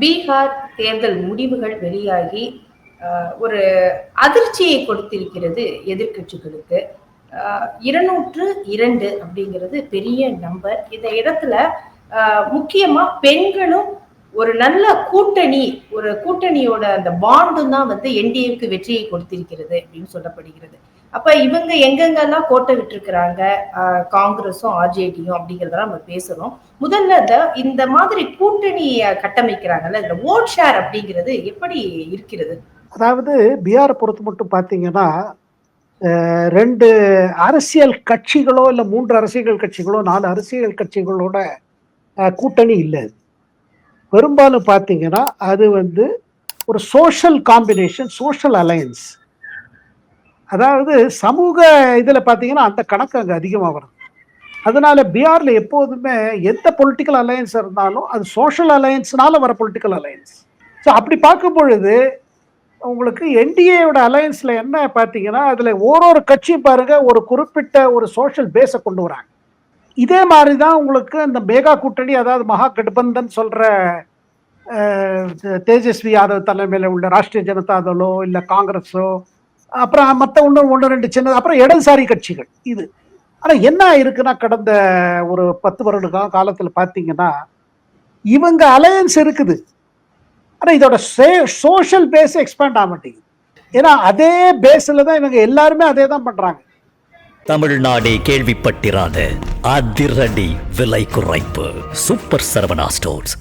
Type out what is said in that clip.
பீகார் தேர்தல் முடிவுகள் வெளியாகி ஒரு அதிர்ச்சியை கொடுத்திருக்கிறது எதிர்க்கட்சிகளுக்கு. இருநூற்று இரண்டு அப்படிங்கிறது பெரிய நம்பர் இந்த இடத்துல முக்கியமா பெண்களும் ஒரு நல்ல கூட்டணி ஒரு கூட்டணியோட அந்த பாண்டும் தான் வந்து என்டிஏவுக்கு வெற்றியை கொடுத்திருக்கிறது அப்படின்னு சொல்லப்படுகிறது. அப்ப இவங்க எங்கெங்கெல்லாம் கோட்டை விட்டுருக்கிறாங்க? காங்கிரஸும் ஆர்ஜேடியும் அப்படிங்கிறதெல்லாம் நம்ம பேசுறோம். முதல்ல இந்த இந்த மாதிரி கூட்டணியை கட்டமைக்கிறாங்கல்ல இந்த ஓட் ஷேர் அப்படிங்கிறது எப்படி இருக்கிறது? அதாவது பீகாரை பொறுத்து மட்டும் பார்த்தீங்கன்னா ரெண்டு அரசியல் கட்சிகளோ இல்லை மூன்று அரசியல் கட்சிகளோ நாலு அரசியல் கட்சிகளோட கூட்டணி இல்லை பெரும்பாலும் பார்த்தீங்கன்னா அது வந்து ஒரு சோஷியல் காம்பினேஷன் சோஷியல் அலையன்ஸ் அதாவது சமூக இதில் பார்த்தீங்கன்னா அந்த கணக்கு அங்கே அதிகமாக வரும் அதனால பீகாரில் எப்போதுமே எந்த பொலிட்டிக்கல் அலையன்ஸ் இருந்தாலும் அது சோஷியல் அலையன்ஸ்னால வர பொலிட்டிக்கல் அலையன்ஸ் ஸோ அப்படி பார்க்கும் பொழுது உங்களுக்கு என்டிஏயோட அலையன்ஸில் என்ன பார்த்தீங்கன்னா அதில் ஓரொரு கட்சியும் பாருங்க ஒரு குறிப்பிட்ட ஒரு சோஷியல் பேஸை கொண்டு வராங்க. இதே மாதிரி தான் உங்களுக்கு இந்த மேகா கூட்டணி அதாவது மகா கட்பந்தன் சொல்கிற தேஜஸ்வி யாதவ் தலைமையில் உள்ள ராஷ்டிரிய ஜனதா தளோ இல்லை காங்கிரஸோ அப்புறம் மற்ற ஒன்று ஒன்று ரெண்டு சின்ன அப்புறம் இடதுசாரி கட்சிகள் இது. ஆனால் என்ன இருக்குன்னா கடந்த ஒரு பத்து வருட காலத்தில் பார்த்தீங்கன்னா இவங்க அலையன்ஸ் இருக்குது. ஆனால் இதோட சே சோஷியல் பேஸ் எக்ஸ்பேண்ட் ஆக மாட்டேங்குது. ஏன்னா அதே பேஸில் தான் இவங்க எல்லாருமே அதே தான் பண்ணுறாங்க தமிழ்நாடே கேள்விப்பட்டிராத அதிரடி விலை குறைப்பு. Super Saravana stores.